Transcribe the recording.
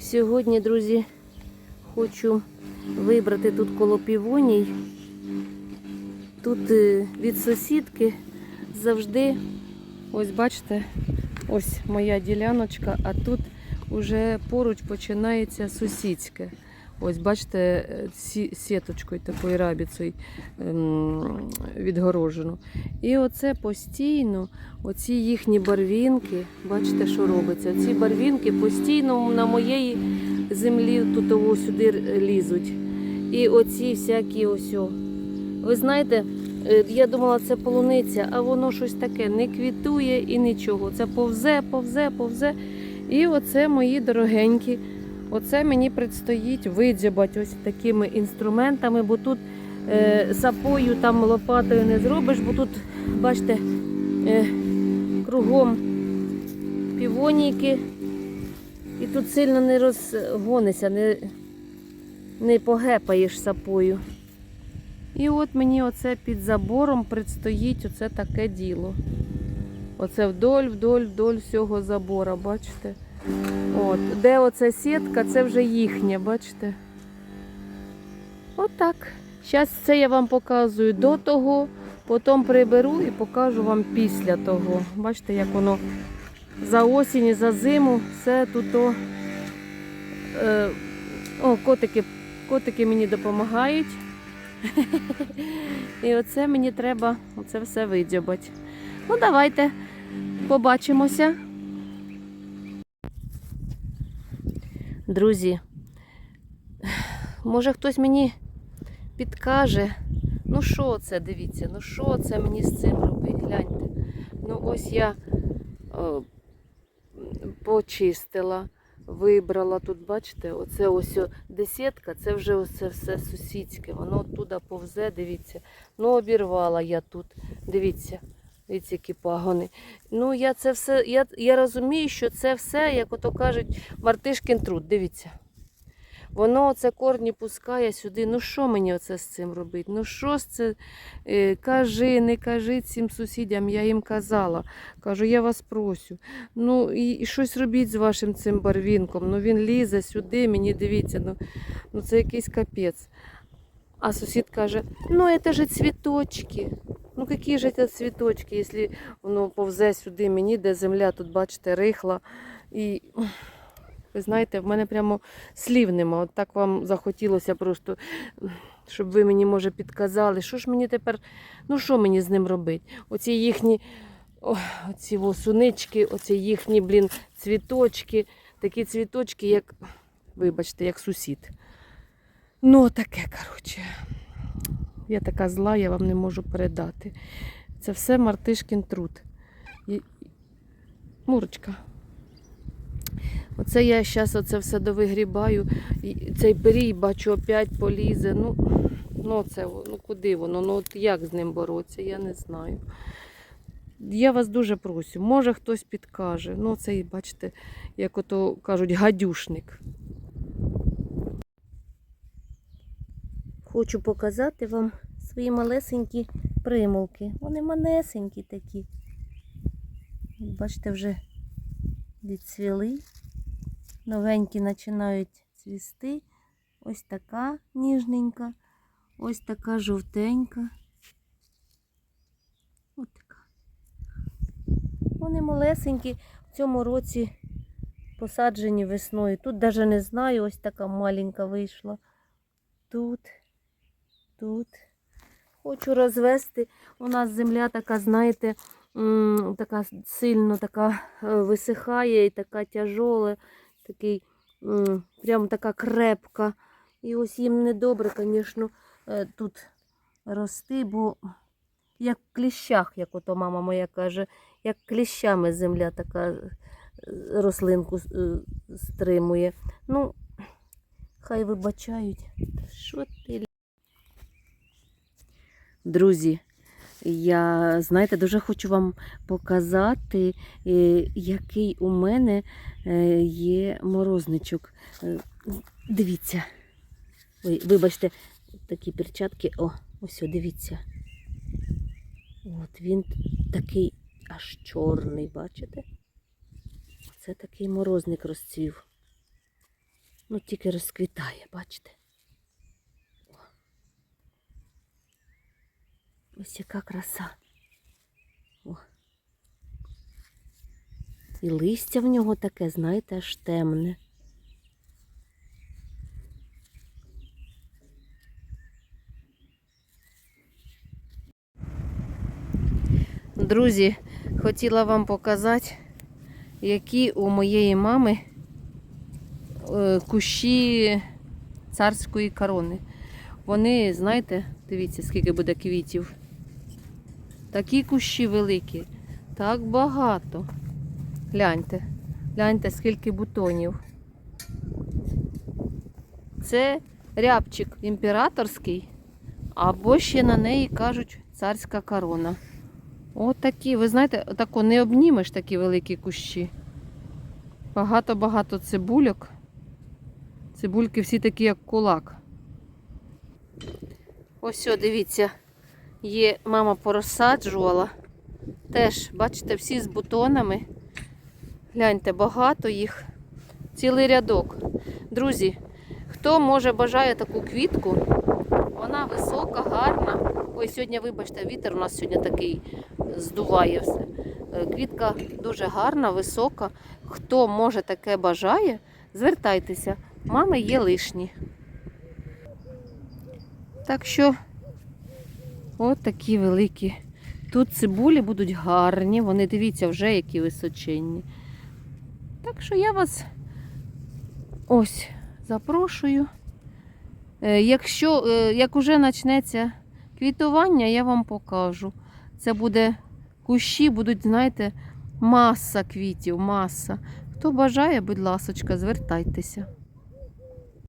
Сьогодні, друзі, хочу вибрати тут коло півоній. Тут е, від сусідки завжди, ось бачите, ось моя діляночка, а тут уже поруч починається сусідське. Ось бачите, сіточкою такою рабіцею ем, відгорожено. І оце постійно, оці їхні барвінки, бачите, що робиться? Ці барвінки постійно на моєї землі тут сюди лізуть. І оці всякі ось. Ви знаєте, е, я думала, це полуниця, а воно щось таке не квітує і нічого. Це повзе, повзе, повзе. І оце мої дорогенькі. Оце мені предстоїть видзябати ось такими інструментами, бо тут е, сапою, там лопатою не зробиш, бо тут, бачите, е, кругом півоніки. І тут сильно не розгонишся, не, не погепаєш сапою. І от мені оце під забором предстоїть оце таке діло. Оце вдоль, вдоль, вдоль всього забора, бачите? От, де оця сітка, це вже їхнє, бачите? Отак. Зараз це я вам показую до того, потім приберу і покажу вам після того. Бачите, як воно за осінь і за зиму все тут. О, е, о котики, котики мені допомагають. І оце мені треба оце все видзьобати. Ну, давайте побачимося. Друзі, може хтось мені підкаже, ну що це, дивіться, ну що це мені з цим робити? Гляньте. Ну ось я о, почистила, вибрала тут, бачите, оце ось десятка, це вже оце все сусідське, воно туди повзе, дивіться. Ну, обірвала я тут, дивіться. Дивіться, які пагони. Ну, я це все, я, я розумію, що це все, як ото кажуть, мартишкин труд. Дивіться. Воно оце корні пускає сюди. Ну що мені оце з цим робити? Ну що з це? Е, кажи, не кажи цим сусідям, я їм казала. Кажу, я вас просю. Ну і, і щось робіть з вашим цим барвінком. Ну він лізе сюди, мені дивіться, ну, ну це якийсь капець. А сусід каже, ну це ж цвіточки. Які ж це цвіточки, якщо воно повзе сюди мені, де земля, тут, бачите, рихла. І ви знаєте, в мене прямо слів нема. От так вам захотілося просто, щоб ви мені, може, підказали, що ж мені тепер, ну що мені з ним робити? Оці їхні оці во, сунички, оці їхні, блін, цвіточки, такі цвіточки, як, вибачте, як сусід. Ну, таке, коротше. Я така зла, я вам не можу передати. Це все Мартишкін труд. Мурочка. Оце я зараз оце все довигрібаю. І цей перій, бачу, опять полізе. Ну, ну, це, ну куди воно? Ну от як з ним боротися, я не знаю. Я вас дуже просю, може хтось підкаже. Ну, цей, бачите, як ото кажуть, гадюшник. Хочу показати вам свої малесенькі примулки. Вони малесенькі такі. Бачите, вже відцвіли. Новенькі починають цвісти. Ось така ніжненька, ось така жовтенька. Ось така. Вони малесенькі в цьому році посаджені весною. Тут навіть не знаю, ось така маленька вийшла. Тут, тут. Хочу розвести. У нас земля така, знаєте, така сильно така е, висихає і така тяжола, такий, прям така крепка. І ось їм недобре, звісно, е, тут рости, бо як в кліщах, як ото мама моя каже, як кліщами земля така е, рослинку стримує. Ну, хай вибачають. Що ти? Друзі, я, знаєте, дуже хочу вам показати, е, який у мене е, є морозничок. Е, Дивіться. Ой, вибачте, такі перчатки. О, ось, дивіться. От він такий аж чорний, бачите? Це такий морозник розцвів. Ну, тільки розквітає, бачите? Ось яка краса. О. І листя в нього таке, знаєте, аж темне. Друзі, хотіла вам показати, які у моєї мами е, кущі царської корони. Вони, знаєте, дивіться, скільки буде квітів. Такі кущі великі, так багато. Гляньте, гляньте, скільки бутонів. Це рябчик імператорський, або ще на неї кажуть царська корона. От ви знаєте, тако не обнімеш такі великі кущі. Багато-багато цибульок. Цибульки всі такі, як кулак. Ось, дивіться, є, мама порозсаджувала. Теж, бачите, всі з бутонами. Гляньте, багато їх. Цілий рядок. Друзі, хто може бажає таку квітку, вона висока, гарна. Ой, сьогодні, вибачте, вітер у нас сьогодні такий здуває все. Е, Квітка дуже гарна, висока. Хто може таке бажає, звертайтеся. Мами є лишні. Так що, от такі великі. Тут цибулі будуть гарні, вони дивіться вже які височенні. Так що я вас ось запрошую. Е, Якщо, е, як уже почнеться квітування, я вам покажу. Це буде кущі, будуть, знаєте, маса квітів, маса. Хто бажає, будь ласочка, звертайтеся.